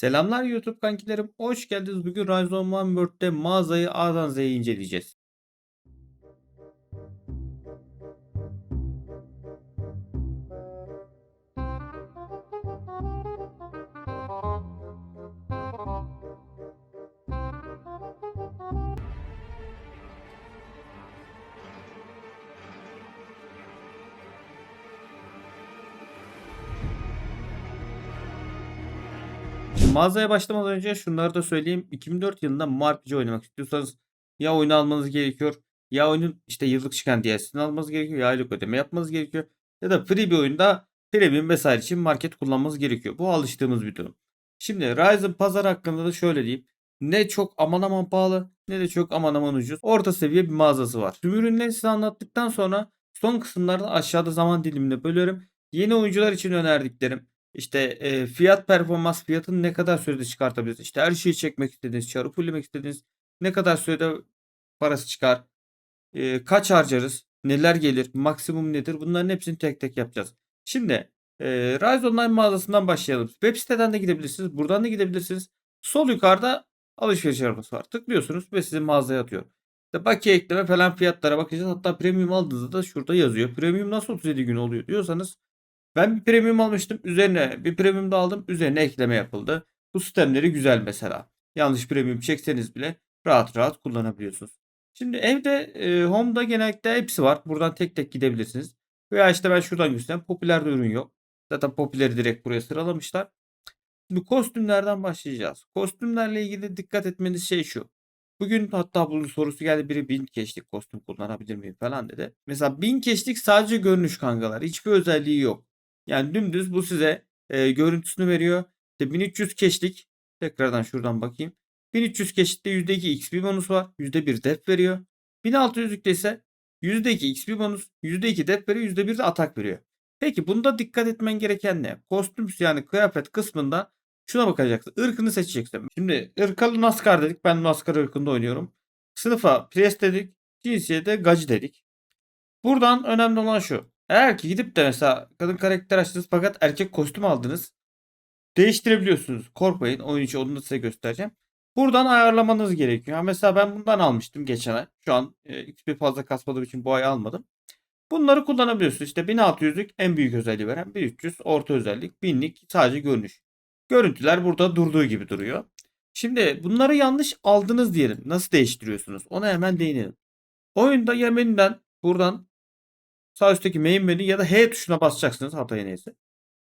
Selamlar YouTube kankilerim. Hoş geldiniz. Bugün of One World'de mağazayı A'dan Z'ye inceleyeceğiz. Mağazaya başlamadan önce şunları da söyleyeyim. 2004 yılında MMORPG oynamak istiyorsanız ya oyunu almanız gerekiyor ya oyunun işte yıllık çıkan DLC'sini almanız gerekiyor ya aylık ödeme yapmanız gerekiyor ya da free bir oyunda premium vesaire için market kullanmanız gerekiyor. Bu alıştığımız bir durum. Şimdi Ryzen pazar hakkında da şöyle diyeyim. Ne çok aman aman pahalı ne de çok aman aman ucuz. Orta seviye bir mağazası var. Tüm ürünleri size anlattıktan sonra son kısımlarda aşağıda zaman diliminde bölüyorum. Yeni oyuncular için önerdiklerim, işte e, fiyat performans fiyatını ne kadar sürede çıkartabiliriz? İşte her şeyi çekmek istediğiniz, çarı fullemek istediğiniz ne kadar sürede parası çıkar? E, kaç harcarız? Neler gelir? Maksimum nedir? Bunların hepsini tek tek yapacağız. Şimdi e, Rise Online mağazasından başlayalım. Web siteden de gidebilirsiniz. Buradan da gidebilirsiniz. Sol yukarıda alışveriş arabası var. Tıklıyorsunuz ve sizi mağazaya atıyor. İşte bakiye ekleme falan fiyatlara bakacağız. Hatta premium aldığınızda da şurada yazıyor. Premium nasıl 37 gün oluyor diyorsanız ben bir premium almıştım. Üzerine bir premium da aldım. Üzerine ekleme yapıldı. Bu sistemleri güzel mesela. Yanlış premium çekseniz bile rahat rahat kullanabiliyorsunuz. Şimdi evde e, Home'da genellikle hepsi var. Buradan tek tek gidebilirsiniz. Veya işte ben şuradan göstereyim. Popüler de ürün yok. Zaten popüleri direkt buraya sıralamışlar. Şimdi kostümlerden başlayacağız. Kostümlerle ilgili dikkat etmeniz şey şu. Bugün hatta bunun sorusu geldi biri 1000 keşlik kostüm kullanabilir miyim falan dedi. Mesela 1000 keşlik sadece görünüş kankalar. Hiçbir özelliği yok. Yani dümdüz bu size e, görüntüsünü veriyor. İşte 1300 keşlik tekrardan şuradan bakayım. 1300 keşlikte %2 XP bonus var. %1 def veriyor. 1600'lükte ise %2 XP bonus, %2 def veriyor, %1 de atak veriyor. Peki bunda dikkat etmen gereken ne? Kostüm yani kıyafet kısmında şuna bakacaksın. Irkını seçeceksin. Şimdi ırkalı NASCAR dedik. Ben NASCAR ırkında oynuyorum. Sınıfa Priest dedik. Cinsiyete Gacı dedik. Buradan önemli olan şu. Eğer ki gidip de mesela kadın karakter açtınız fakat erkek kostüm aldınız. Değiştirebiliyorsunuz. Korkmayın. Oyun içi onu da size göstereceğim. Buradan ayarlamanız gerekiyor. Ha, mesela ben bundan almıştım geçen ay. Şu an e, XP fazla kasmadığım için bu ay almadım. Bunları kullanabiliyorsunuz. İşte 1600'lük en büyük özelliği veren 1300 orta özellik 1000'lik sadece görünüş. Görüntüler burada durduğu gibi duruyor. Şimdi bunları yanlış aldınız diyelim. Nasıl değiştiriyorsunuz? Ona hemen değinelim. Oyunda ya buradan sağ üstteki main menü ya da H tuşuna basacaksınız hataya neyse.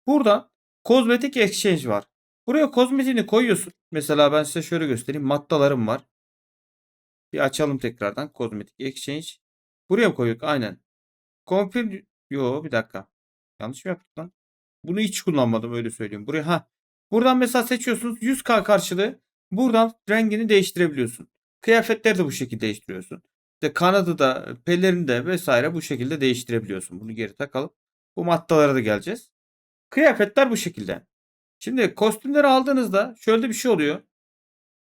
Burada kozmetik exchange var. Buraya kozmetiğini koyuyorsun. Mesela ben size şöyle göstereyim. Maddalarım var. Bir açalım tekrardan. Kozmetik exchange. Buraya mı koyduk? Aynen. Confirm. Yo bir dakika. Yanlış mı yaptık lan? Bunu hiç kullanmadım öyle söyleyeyim. Buraya ha. Buradan mesela seçiyorsunuz 100k karşılığı. Buradan rengini değiştirebiliyorsun. Kıyafetleri de bu şekilde değiştiriyorsun. İşte kanadı da pelerini de vesaire bu şekilde değiştirebiliyorsun. Bunu geri takalım. Bu maddalara da geleceğiz. Kıyafetler bu şekilde. Şimdi kostümleri aldığınızda şöyle bir şey oluyor.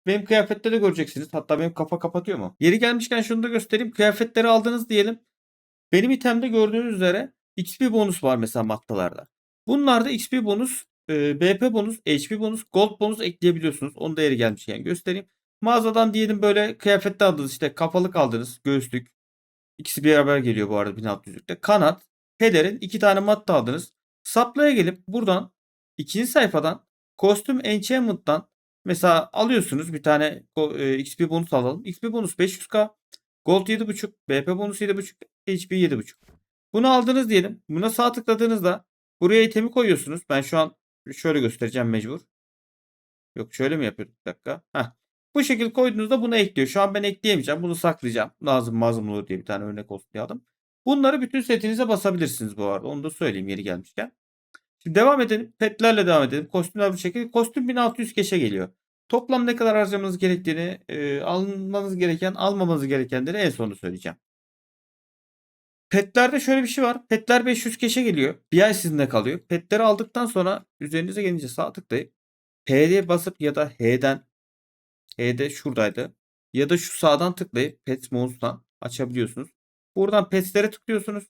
Benim kıyafetleri göreceksiniz. Hatta benim kafa kapatıyor mu? Yeri gelmişken şunu da göstereyim. Kıyafetleri aldınız diyelim. Benim itemde gördüğünüz üzere XP bonus var mesela maddalarda. Bunlarda XP bonus, BP bonus, HP bonus, gold bonus ekleyebiliyorsunuz. Onu da yeri gelmişken göstereyim. Mağazadan diyelim böyle kıyafette aldınız işte kafalık aldınız göğüslük. İkisi bir beraber geliyor bu arada 1600'lükte. Kanat, pelerin iki tane madde aldınız. Supply'a gelip buradan ikinci sayfadan kostüm enchantment'tan mesela alıyorsunuz bir tane e, XP bonus alalım. XP bonus 500k, gold 7.5, BP bonus 7.5, HP 7.5. Bunu aldınız diyelim. Buna sağ tıkladığınızda buraya itemi koyuyorsunuz. Ben şu an şöyle göstereceğim mecbur. Yok şöyle mi yapıyorduk? Bir dakika. Heh. Bu şekilde koyduğunuzda bunu ekliyor. Şu an ben ekleyemeyeceğim. Bunu saklayacağım. Lazım mazlum olur diye bir tane örnek olsun diye aldım. Bunları bütün setinize basabilirsiniz bu arada. Onu da söyleyeyim yeri gelmişken. Şimdi devam edelim. Petlerle devam edelim. Kostümler bu şekilde. Kostüm 1600 keşe geliyor. Toplam ne kadar harcamanız gerektiğini, e, almanız gereken, almamanız gerekenleri en sonunda söyleyeceğim. Petlerde şöyle bir şey var. Petler 500 keşe geliyor. Bir ay sizinle kalıyor. Petleri aldıktan sonra üzerinize gelince sağ tıklayıp P'ye basıp ya da H'den H'de şuradaydı. Ya da şu sağdan tıklayıp Pets Mouse'dan açabiliyorsunuz. Buradan Pets'lere tıklıyorsunuz.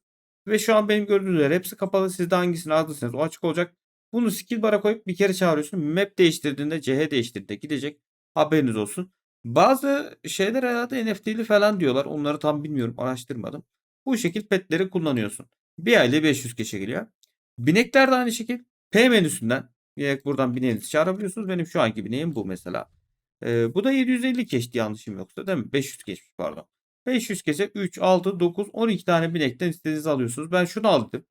Ve şu an benim gördüğünüz üzere hepsi kapalı. Siz de hangisini aldıysanız o açık olacak. Bunu skill bara koyup bir kere çağırıyorsun. Map değiştirdiğinde CH değiştirdiğinde gidecek. Haberiniz olsun. Bazı şeyler herhalde NFT'li falan diyorlar. Onları tam bilmiyorum. Araştırmadım. Bu şekil petleri kullanıyorsun. Bir ayda 500 keşe geliyor. Binekler de aynı şekil. P menüsünden buradan bineğinizi çağırabiliyorsunuz. Benim şu anki bineğim bu mesela. Ee, bu da 750 keşti yanlışım yoksa değil mi? 500 keşmiş pardon. 500 kese 3, 6, 9, 12 tane binekten istediğinizi alıyorsunuz. Ben şunu aldım.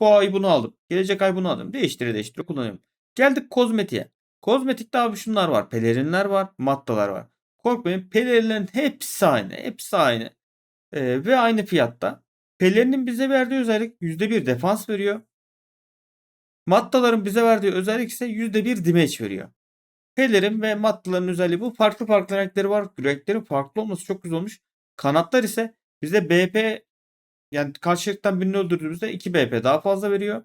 Bu ay bunu aldım. Gelecek ay bunu aldım. Değiştire değiştire kullanıyorum. Geldik kozmetiğe. Kozmetikte abi şunlar var. Pelerinler var. Mattalar var. Korkmayın pelerinlerin hepsi aynı. Hepsi aynı. Ee, ve aynı fiyatta. Pelerinin bize verdiği özellik %1 defans veriyor. Mattaların bize verdiği özellik ise %1 damage veriyor. Pelerin ve mattaların özelliği bu. Farklı farklı renkleri var. Renkleri farklı olması çok güzel olmuş. Kanatlar ise bize BP yani karşılıktan birini öldürdüğümüzde 2 BP daha fazla veriyor.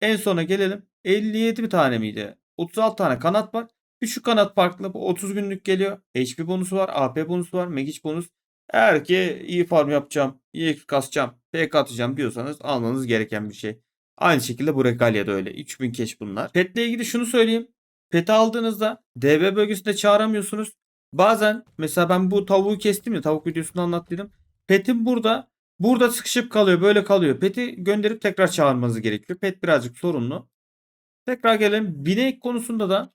En sona gelelim. 57 bir tane miydi? 36 tane kanat var. Şu kanat farklı. Bu 30 günlük geliyor. HP bonusu var. AP bonusu var. Magic bonus. Eğer ki iyi farm yapacağım, iyi kasacağım, PK atacağım diyorsanız almanız gereken bir şey. Aynı şekilde bu Regalia da öyle. 3000 cash bunlar. Pet'le ilgili şunu söyleyeyim. Pet'i aldığınızda DB bölgesinde çağıramıyorsunuz. Bazen mesela ben bu tavuğu kestim ya tavuk videosunu anlattıydım. Pet'in burada burada sıkışıp kalıyor böyle kalıyor. Pet'i gönderip tekrar çağırmanız gerekiyor. Pet birazcık sorunlu. Tekrar gelelim. Binek konusunda da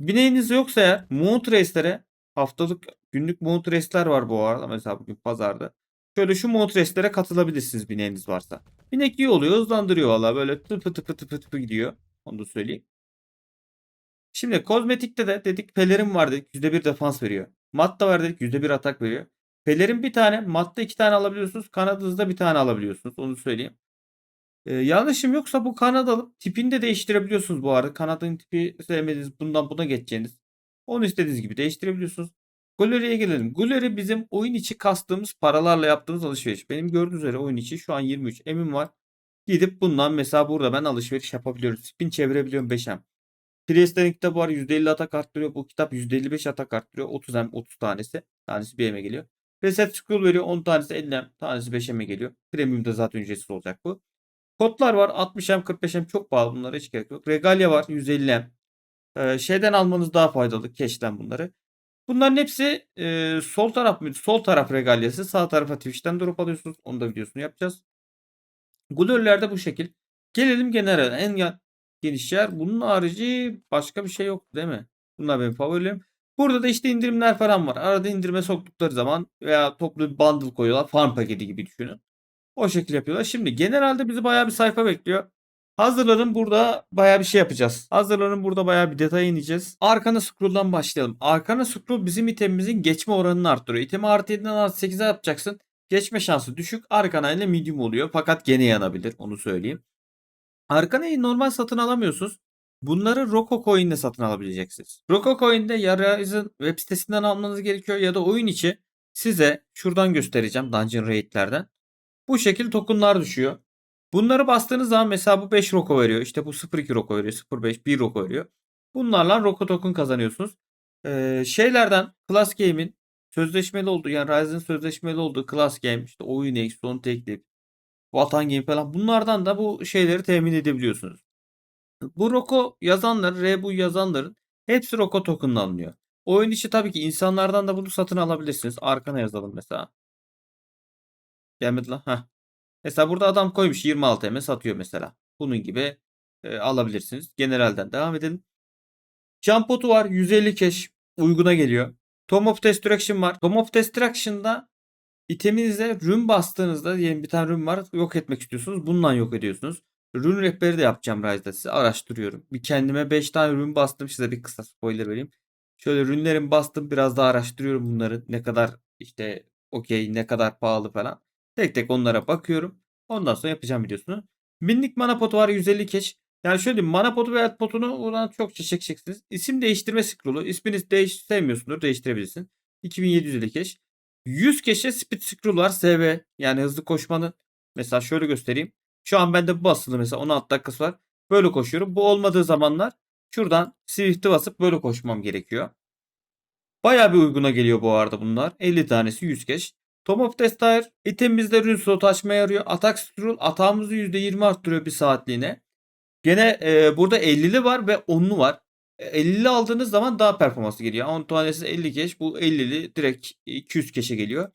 bineğiniz yoksa eğer Mount Race'lere haftalık günlük Mount Race'ler var bu arada. Mesela bugün pazarda. Şöyle şu Mount Race'lere katılabilirsiniz bineğiniz varsa. Binek iyi oluyor hızlandırıyor valla böyle tıpı tıpı tıpı tıpı gidiyor. Onu da söyleyeyim. Şimdi kozmetikte de dedik pelerin var dedik %1 defans veriyor. Matta var dedik %1 atak veriyor. Pelerin bir tane, matta iki tane alabiliyorsunuz. Kanadınızda bir tane alabiliyorsunuz. Onu söyleyeyim. Ee, yanlışım yoksa bu kanat alıp tipini de değiştirebiliyorsunuz bu arada. Kanadın tipi sevmediğiniz bundan buna geçeceğiniz. Onu istediğiniz gibi değiştirebiliyorsunuz. Galeri'ye gelelim. Galeri bizim oyun içi kastığımız paralarla yaptığımız alışveriş. Benim gördüğünüz üzere oyun içi şu an 23 emin var. Gidip bundan mesela burada ben alışveriş yapabiliyorum. Spin çevirebiliyorum 5M. Priest'lerin kitabı var %50 atak arttırıyor. Bu kitap %55 atak arttırıyor. 30 M 30 tanesi. Tanesi 1 M'e geliyor. Reset Scroll veriyor. 10 tanesi 50 M. Tanesi 5 M'e geliyor. Premium'da zaten ücretsiz olacak bu. Kodlar var. 60 M 45 M çok pahalı. Bunlara hiç gerek yok. Regalia var. 150 M. Ee, şeyden almanız daha faydalı. Cash'ten bunları. Bunların hepsi e, sol taraf mı? Sol taraf regalyası. Sağ tarafa Twitch'ten drop alıyorsunuz. Onu da videosunu yapacağız. Glor'lerde bu şekil. Gelelim genel en geniş yer. Bunun harici başka bir şey yok değil mi? Bunlar benim favorilerim. Burada da işte indirimler falan var. Arada indirime soktukları zaman veya toplu bir bundle koyuyorlar. Farm paketi gibi düşünün. O şekilde yapıyorlar. Şimdi genelde bizi bayağı bir sayfa bekliyor. Hazırlanın burada bayağı bir şey yapacağız. Hazırlanın burada bayağı bir detaya ineceğiz. Arkana scroll'dan başlayalım. Arkana scroll bizim itemimizin geçme oranını arttırıyor. İtemi artı 7'den artı 8'e yapacaksın. Geçme şansı düşük. Arkana ile medium oluyor. Fakat gene yanabilir. Onu söyleyeyim. Arkana'yı normal satın alamıyorsunuz. Bunları Roko Coin'de satın alabileceksiniz. Roko Coin'de Rise'ın web sitesinden almanız gerekiyor ya da oyun içi size şuradan göstereceğim Dungeon Raid'lerden. Bu şekilde tokenlar düşüyor. Bunları bastığınız zaman mesela bu 5 Roko veriyor. İşte bu 0.2 Roko veriyor. 0.5 1 Roko veriyor. Bunlarla Roko token kazanıyorsunuz. Ee, şeylerden Class Game'in sözleşmeli olduğu yani Rise'ın sözleşmeli olduğu Class Game işte oyun X, son teklif, Vatan Game falan bunlardan da bu şeyleri temin edebiliyorsunuz. Bu Roko yazanlar, Rebu yazanların hepsi Roko token'la alınıyor. Oyun içi tabii ki insanlardan da bunu satın alabilirsiniz. Arkana yazalım mesela. Gelmedi lan. Heh. Mesela burada adam koymuş 26 M satıyor mesela. Bunun gibi e, alabilirsiniz. Generalden devam edelim. Jump botu var. 150 cash. Uyguna geliyor. Tom of Destruction var. Tom of Destruction'da iteminize rün bastığınızda diyelim bir tane rün var. Yok etmek istiyorsunuz. Bundan yok ediyorsunuz. Rün rehberi de yapacağım Rise'da size. Araştırıyorum. Bir kendime 5 tane rün bastım. Size bir kısa spoiler vereyim. Şöyle rünlerin bastım. Biraz daha araştırıyorum bunları. Ne kadar işte okey ne kadar pahalı falan. Tek tek onlara bakıyorum. Ondan sonra yapacağım videosunu. Binlik mana potu var 150 keş. Yani şöyle diyeyim mana potu veya potunu oradan çok çekeceksiniz. İsim değiştirme scroll'u. İsminiz değiş sevmiyorsundur değiştirebilirsin. 2750 keş. 100 keşe speed scroll var SV. Yani hızlı koşmanın. Mesela şöyle göstereyim. Şu an bende bu basılı mesela 16 dakikası var. Böyle koşuyorum. Bu olmadığı zamanlar şuradan Swift'i basıp böyle koşmam gerekiyor. Bayağı bir uyguna geliyor bu arada bunlar. 50 tanesi 100 keş. Tom of Desire itemimizde rün slotu açmaya yarıyor. Atak scroll atağımızı %20 arttırıyor bir saatliğine. Gene e, burada 50'li var ve 10'lu var. E, 50'li aldığınız zaman daha performanslı geliyor. 10 tanesi 50 keş. Bu 50'li direkt 200 keşe geliyor.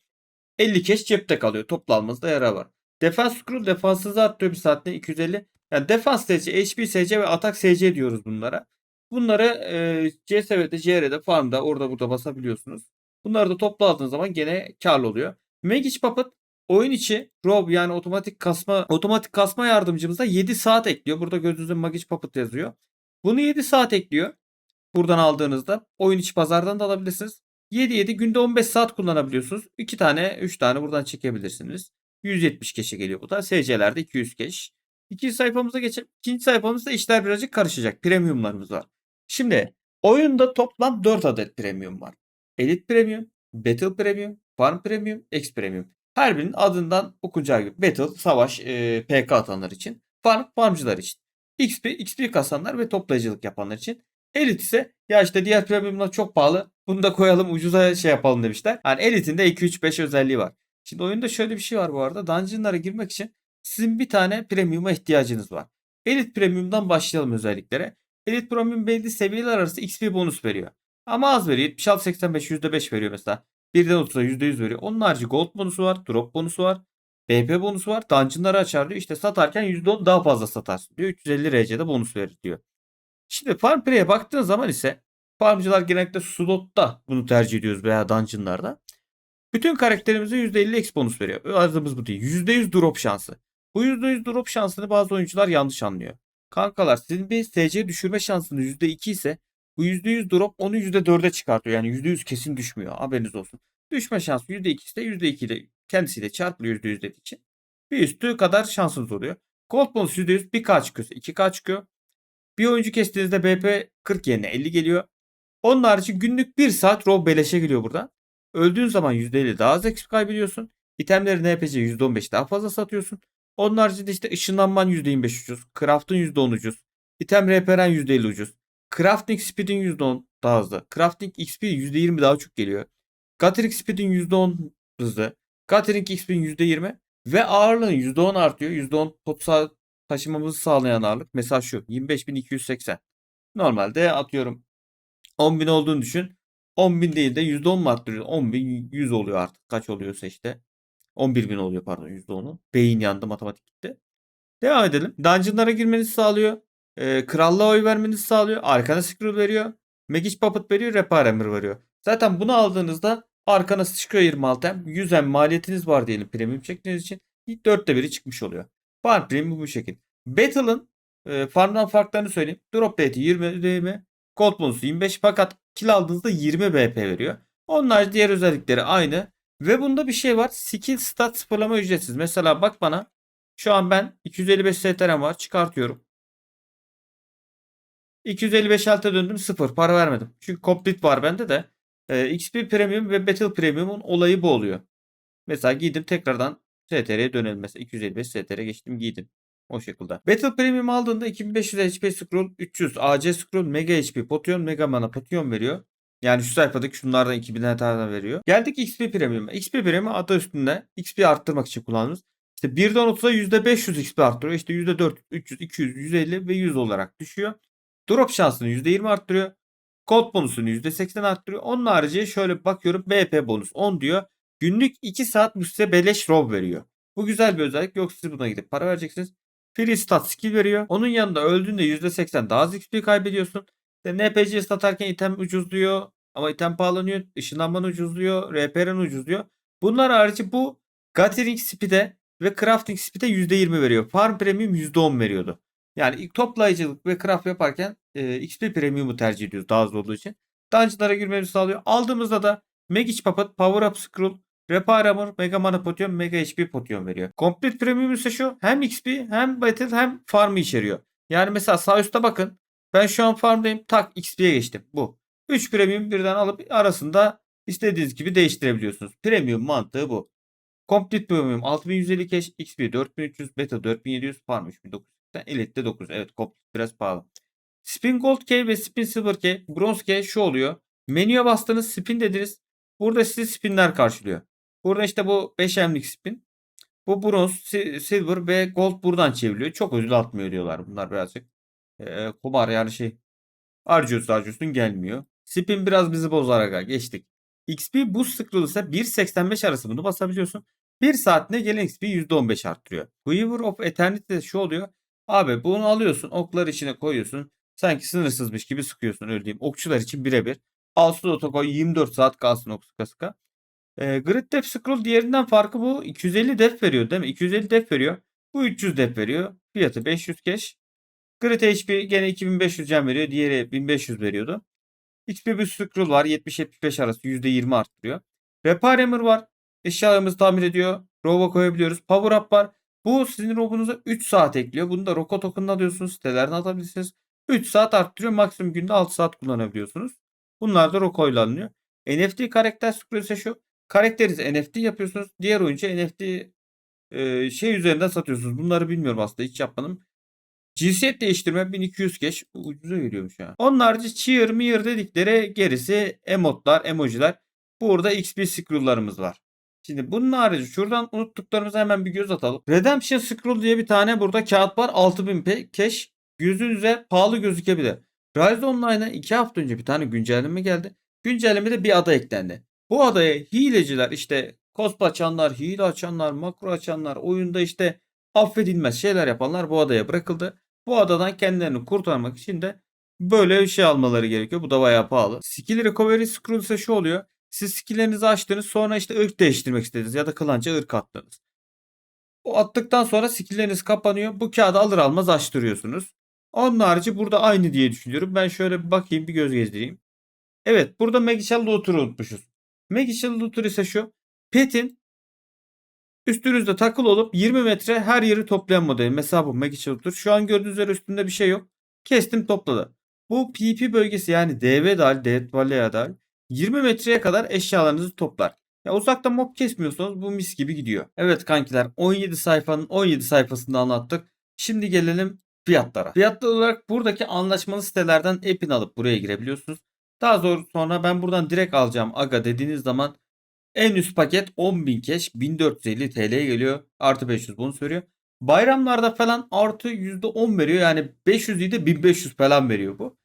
50 keş cepte kalıyor. Toplu almanızda yarar var. Defans scroll defansınızı arttırıyor bir saatte 250. Yani defans SC, HP SC ve atak SC diyoruz bunlara. Bunları e, CSV'de, CR'de, farmda orada burada basabiliyorsunuz. Bunları da toplu aldığınız zaman gene karlı oluyor. Magic Puppet oyun içi Rob yani otomatik kasma otomatik kasma yardımcımıza 7 saat ekliyor. Burada gözünüzde Magic Puppet yazıyor. Bunu 7 saat ekliyor. Buradan aldığınızda oyun içi pazardan da alabilirsiniz. 7-7 günde 15 saat kullanabiliyorsunuz. 2 tane 3 tane buradan çekebilirsiniz. 170 keşe geliyor bu da. SC'lerde 200 keş. İkinci sayfamıza geçelim. İkinci sayfamızda işler birazcık karışacak. Premiumlarımız var. Şimdi oyunda toplam 4 adet premium var. Elite Premium, Battle Premium, Farm Premium, X Premium. Her birinin adından okunacağı gibi Battle, Savaş, e, PK atanlar için. Farm, Farmcılar için. XP, XP kasanlar ve toplayıcılık yapanlar için. Elite ise ya işte diğer premiumlar çok pahalı. Bunu da koyalım ucuza şey yapalım demişler. Yani Elite'in de 2 3 5 özelliği var. Şimdi oyunda şöyle bir şey var bu arada. Dungeon'lara girmek için sizin bir tane premium'a ihtiyacınız var. Elite Premium'dan başlayalım özelliklere. Elite Premium belli seviyeler arası XP bonus veriyor. Ama az veriyor. 76-85 %5 veriyor mesela. Birden 30'a %100 veriyor. Onun harici gold bonusu var. Drop bonusu var. BP bonusu var. Dungeon'ları açar diyor. İşte satarken %10 daha fazla satarsın diyor. 350 RC'de bonus verir diyor. Şimdi Farm Prey'e baktığın zaman ise farmcılar genellikle slotta bunu tercih ediyoruz veya dungeon'larda. Bütün karakterimize %50 X bonus veriyor. Arzımız bu değil. %100 drop şansı. Bu %100 drop şansını bazı oyuncular yanlış anlıyor. Kankalar sizin bir SC düşürme şansınız %2 ise bu %100 drop onu %4'e çıkartıyor. Yani %100 kesin düşmüyor. Haberiniz olsun. Düşme şansı %2 ise %2 ile kendisiyle çarpılıyor %100 dediği için. Bir üstü kadar şansınız oluyor. Gold bonus %100 1K çıkıyorsa 2K çıkıyor. Bir oyuncu kestiğinizde BP 40 yerine 50 geliyor. Onun harici günlük 1 saat rob beleşe geliyor buradan. Öldüğün zaman %50 daha az XP kaybediyorsun. İtemleri NPC %15 daha fazla satıyorsun. Onun haricinde işte ışınlanman %25 ucuz. Craft'ın %10 ucuz. İtem reperen %50 ucuz. Crafting speed'in %10 daha hızlı. Crafting XP %20 daha çok geliyor. Gathering speed'in %10 hızlı. Gathering XP'in %20 ve ağırlığın %10 artıyor. %10 pot sağ taşımamızı sağlayan ağırlık. Mesela şu 25.280. Normalde atıyorum 10.000 olduğunu düşün. 10.000 değil de %10 mu arttırıyor? 10.100 oluyor artık. Kaç oluyorsa işte. 11.000 oluyor pardon %10'u. Beyin yandı matematik gitti. Devam edelim. Dungeon'lara girmenizi sağlıyor. Ee, krallığa oy vermenizi sağlıyor. Arkana scroll veriyor. Magic Puppet veriyor. Repair Hammer veriyor. Zaten bunu aldığınızda arkana çıkıyor 26 hem 100 hem maliyetiniz var diyelim premium çektiğiniz için. İlk 4'te biri çıkmış oluyor. Farm premium bu şekil. Battle'ın e, farmdan farklarını söyleyeyim. Drop rate 20 değil Gold bonusu 25 fakat kill aldığınızda 20 BP veriyor. Onlar diğer özellikleri aynı. Ve bunda bir şey var. Skill stat sıfırlama ücretsiz. Mesela bak bana. Şu an ben 255 STR'm var. Çıkartıyorum. 255 alta döndüm. Sıfır. Para vermedim. Çünkü complete var bende de. E, XP Premium ve Battle Premium'un olayı bu oluyor. Mesela giydim tekrardan STR'ye dönelim. Mesela 255 STR geçtim giydim. O şekilde. Battle Premium aldığında 2500 HP scroll, 300 AC scroll, Mega HP potion, Mega mana potion veriyor. Yani şu sayfadaki şunlardan 2000 tane veriyor. Geldik XP Premium'a. XP Premium adı üstünde XP arttırmak için kullanıyoruz. İşte 1'den 30'a %500 XP arttırıyor. İşte %400, 300, 200, 150 ve 100 olarak düşüyor. Drop şansını %20 arttırıyor. Gold bonusunu %80 arttırıyor. Onun harici şöyle bakıyorum BP bonus 10 diyor. Günlük 2 saat size beleş rob veriyor. Bu güzel bir özellik. Yok siz buna gidip para vereceksiniz. Free stat skill veriyor. Onun yanında öldüğünde %80 daha az XP kaybediyorsun. İşte NPC satarken item ucuzluyor. Ama item pahalanıyor. Işınlanman ucuzluyor. RPR'ın ucuzluyor. Bunlar harici bu Gathering Speed'e ve Crafting Speed'e %20 veriyor. Farm Premium %10 veriyordu. Yani ilk toplayıcılık ve craft yaparken e, XP Premium'u tercih ediyoruz daha hızlı olduğu için. Dungeon'lara girmemizi sağlıyor. Aldığımızda da Magic Puppet, Power Up Scroll, Repair Armor, Mega Mana Potion, Mega HP Potion veriyor. Complete Premium ise şu hem XP hem Battle hem Farm'ı içeriyor. Yani mesela sağ üstte bakın. Ben şu an farmdayım. Tak XP'ye geçtim. Bu. 3 premium birden alıp arasında istediğiniz gibi değiştirebiliyorsunuz. Premium mantığı bu. Complete Premium 6150 cash, XP 4300, Beta 4700, Farm 3980, Elite 9. Evet Complete biraz pahalı. Spin Gold Key ve Spin Silver Key, Bronze Key şu oluyor. Menüye bastınız spin dediniz. Burada size spinler karşılıyor. Burada işte bu 5 emlik spin. Bu bronz, silver ve gold buradan çevriliyor. Çok ödül atmıyor diyorlar bunlar birazcık. Ee, kumar yani şey. Harcıyorsun harcıyorsun gelmiyor. Spin biraz bizi bozarak geçtik. XP scroll ise 1.85 arası bunu basabiliyorsun. 1 saatine gelen XP %15 arttırıyor. Quiver of Eternity'de şu oluyor. Abi bunu alıyorsun oklar içine koyuyorsun. Sanki sınırsızmış gibi sıkıyorsun öyle diyeyim. Okçular için birebir. Al slota koy 24 saat kalsın ok sıka sıka. E, Grid Depth Scroll diğerinden farkı bu. 250 def veriyor değil mi? 250 def veriyor. Bu 300 def veriyor. Fiyatı 500 cash. Grid HP gene 2500 can veriyor. Diğeri 1500 veriyordu. XP bir scroll var. 70-75 arası %20 arttırıyor. Repair Hammer var. Eşyalarımızı tamir ediyor. Robo koyabiliyoruz. Power Up var. Bu sizin robonuza 3 saat ekliyor. Bunu da Roko token'la alıyorsunuz. Sitelerden alabilirsiniz. 3 saat arttırıyor. Maksimum günde 6 saat kullanabiliyorsunuz. Bunlar da Roko ile alınıyor. NFT karakter ise şu. Karakterinizi NFT yapıyorsunuz. Diğer oyuncu NFT e, şey üzerinden satıyorsunuz. Bunları bilmiyorum aslında. Hiç yapmadım. Cinsiyet değiştirme 1200 geç ucuza geliyormuş ya. Onun harici cheer meer dedikleri gerisi emotlar, emojiler. Burada XP scroll'larımız var. Şimdi bunun harici şuradan unuttuklarımıza hemen bir göz atalım. Redemption Scroll diye bir tane burada kağıt var. 6000 pe cash. Gözünüze pahalı gözükebilir. Rise Online'a 2 hafta önce bir tane güncelleme geldi. Güncellemede bir ada eklendi. Bu adaya hileciler işte cosp açanlar, hile açanlar, makro açanlar, oyunda işte affedilmez şeyler yapanlar bu adaya bırakıldı. Bu adadan kendilerini kurtarmak için de böyle bir şey almaları gerekiyor. Bu da bayağı pahalı. Skill Recovery Scroll ise şu oluyor. Siz skilllerinizi açtınız sonra işte ırk değiştirmek istediniz ya da klanca ırk attınız. O attıktan sonra skillleriniz kapanıyor. Bu kağıdı alır almaz açtırıyorsunuz. Onun harici burada aynı diye düşünüyorum. Ben şöyle bir bakayım bir göz gezdireyim. Evet burada Magical Looter'ı unutmuşuz. Magical Looter ise şu. Pet'in üstünüzde takıl olup 20 metre her yeri toplayan modeli. Mesela bu Magical Looter. Şu an gördüğünüz üzere üstünde bir şey yok. Kestim topladı. Bu PP bölgesi yani DV dahil, Dead Valley'e dahil 20 metreye kadar eşyalarınızı toplar. Ya uzaktan mob kesmiyorsanız bu mis gibi gidiyor. Evet kankiler 17 sayfanın 17 sayfasında anlattık. Şimdi gelelim fiyatlara. Fiyatlar olarak buradaki anlaşmalı sitelerden app'ini alıp buraya girebiliyorsunuz. Daha zor sonra ben buradan direkt alacağım aga dediğiniz zaman en üst paket 10.000 cash 1450 TL'ye geliyor. Artı 500 bonus veriyor. Bayramlarda falan artı %10 veriyor. Yani 500 değil de 1500 falan veriyor bu.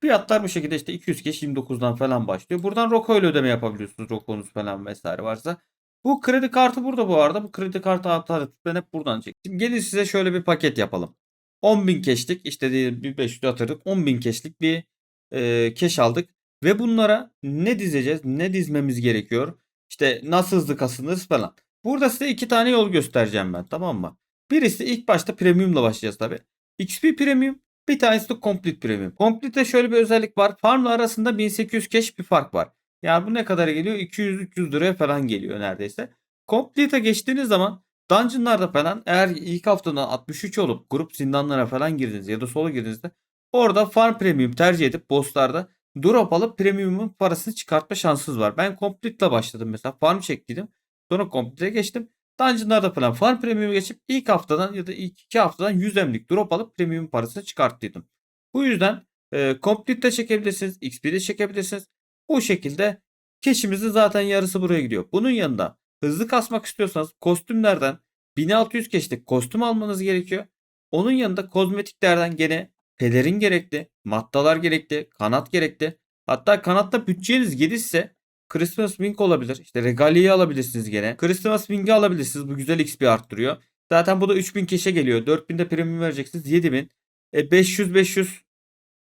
Fiyatlar bu şekilde işte 200 cash 29'dan falan başlıyor. Buradan Roko ile ödeme yapabiliyorsunuz. Roko'nuz falan vesaire varsa. Bu kredi kartı burada bu arada. Bu kredi kartı alternatif ben hep buradan çektim. Şimdi gelin size şöyle bir paket yapalım. 10.000 cash'lik işte diyelim bir 500 yatırdık. 10.000 cash'lik bir e, cash aldık. Ve bunlara ne dizeceğiz? Ne dizmemiz gerekiyor? İşte nasıl hızlı kasınırız falan. Burada size iki tane yol göstereceğim ben tamam mı? Birisi ilk başta premiumla başlayacağız tabi. XP premium bir tanesi de complete premium. Complete'de şöyle bir özellik var. Farmla arasında 1800 cash bir fark var. Yani bu ne kadar geliyor? 200-300 liraya falan geliyor neredeyse. Complete'e geçtiğiniz zaman dungeonlarda falan eğer ilk haftadan 63 olup grup zindanlara falan girdiniz ya da solo girdiğinizde orada farm premium tercih edip bosslarda drop alıp premium'un parasını çıkartma şansınız var. Ben complete'la başladım mesela. Farm çektiydim. Sonra complete'e geçtim. Dungeon'larda falan farm premium'u geçip ilk haftadan ya da ilk iki haftadan 100 emlik drop alıp premium parasını çıkarttıydım. Bu yüzden e, complete'de çekebilirsiniz. XP'de çekebilirsiniz. Bu şekilde cash'imizin zaten yarısı buraya gidiyor. Bunun yanında hızlı kasmak istiyorsanız kostümlerden 1600 cash'lik kostüm almanız gerekiyor. Onun yanında kozmetiklerden gene pelerin gerekli, mattalar gerekli, kanat gerekli. Hatta kanatta bütçeniz gelirse Christmas Wing olabilir. İşte Regalia'yı alabilirsiniz gene. Christmas Wing'i alabilirsiniz. Bu güzel XP arttırıyor. Zaten bu da 3000 keşe geliyor. 4000 de premium vereceksiniz. 7000. E 500 500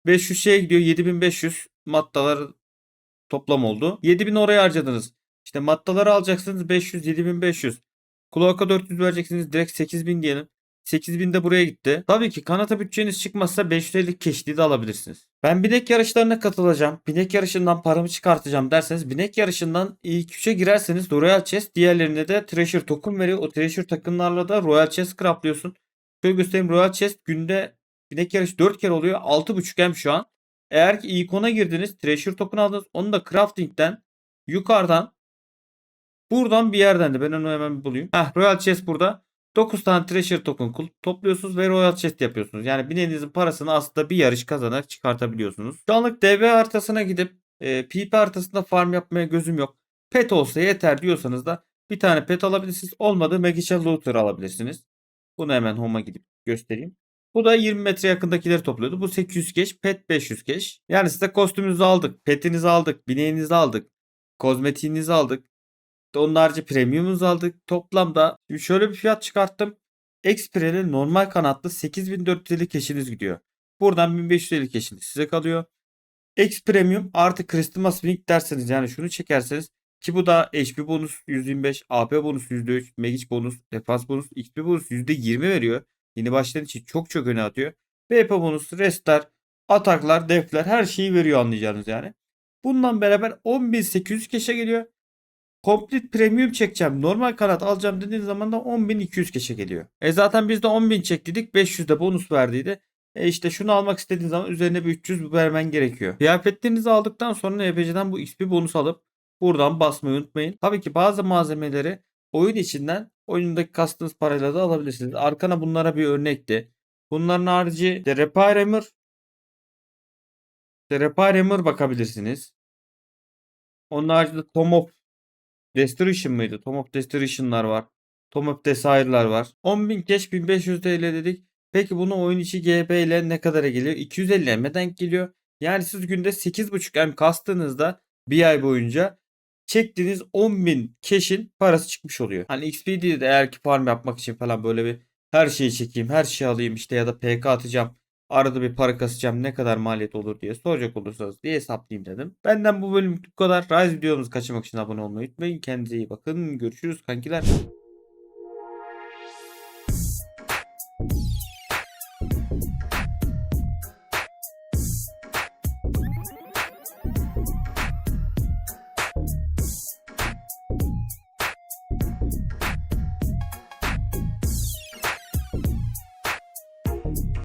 500 şeye gidiyor. 7500 mattalar toplam oldu. 7000 oraya harcadınız. İşte mattaları alacaksınız 500 7500. Kulaka 400 vereceksiniz. Direkt 8000 diyelim. 8000 de buraya gitti. Tabii ki kanata bütçeniz çıkmazsa 550 keşliği de alabilirsiniz. Ben binek yarışlarına katılacağım. Binek yarışından paramı çıkartacağım derseniz binek yarışından ilk 3'e girerseniz Royal Chest diğerlerine de Treasure Token veriyor. O Treasure Token'larla da Royal Chest craftlıyorsun. Şöyle göstereyim Royal Chest günde binek yarışı 4 kere oluyor. 6.5 hem şu an. Eğer ki ikon'a girdiniz Treasure Token aldınız. Onu da Crafting'den yukarıdan buradan bir yerden de ben onu hemen bulayım. Heh Royal Chest burada. 9 tane treasure token topluyorsunuz ve royal chest yapıyorsunuz. Yani bineğinizin parasını aslında bir yarış kazanarak çıkartabiliyorsunuz. Şu anlık DV haritasına gidip e, PP haritasında farm yapmaya gözüm yok. Pet olsa yeter diyorsanız da bir tane pet alabilirsiniz. Olmadı Magical Looter alabilirsiniz. Bunu hemen home'a gidip göstereyim. Bu da 20 metre yakındakileri topluyordu. Bu 800 keş, pet 500 keş. Yani size kostümünüzü aldık, petinizi aldık, bineğinizi aldık, kozmetiğinizi aldık. Onun harici aldık. Toplamda şöyle bir fiyat çıkarttım. Xpre'nin normal kanatlı 8450 keşiniz gidiyor. Buradan 1550 keşiniz size kalıyor. X Premium artı Christmas Wing derseniz yani şunu çekerseniz ki bu da HP bonus 125, AP bonus %3, Magic bonus, defans bonus, XP bonus %20 veriyor. Yeni başlayan için çok çok öne atıyor. BP bonus, restler, ataklar, defler her şeyi veriyor anlayacağınız yani. Bundan beraber 10.800 keşe geliyor. Complete Premium çekeceğim. Normal kanat alacağım dediğiniz zaman da 10.200 keşe geliyor. E zaten biz de 10.000 çektiydik. 500 de bonus verdiydi. E işte şunu almak istediğin zaman üzerine bir 300 vermen gerekiyor. Kıyafetlerinizi aldıktan sonra EPC'den bu XP bonus alıp buradan basmayı unutmayın. Tabii ki bazı malzemeleri oyun içinden oyundaki kastığınız parayla da alabilirsiniz. Arkana bunlara bir örnekti. Bunların harici işte Repair Hammer işte Repair Hammer bakabilirsiniz. Onun haricinde Tom of Destruction mıydı? Tom of Destruction'lar var. Tom of Desire'lar var. 10.000 cash 1500 TL dedik. Peki bunu oyun içi GB ile ne kadara geliyor? 250 M'e denk geliyor. Yani siz günde 8.5 M kastığınızda bir ay boyunca çektiğiniz 10.000 cash'in parası çıkmış oluyor. Hani XP'de eğer ki farm yapmak için falan böyle bir her şeyi çekeyim, her şeyi alayım işte ya da PK atacağım. Arada bir para kasacağım ne kadar maliyet olur diye soracak olursanız diye hesaplayayım dedim. Benden bu bölüm bu kadar. Rise videomuzu kaçırmak için abone olmayı unutmayın. Kendinize iyi bakın. Görüşürüz kankiler.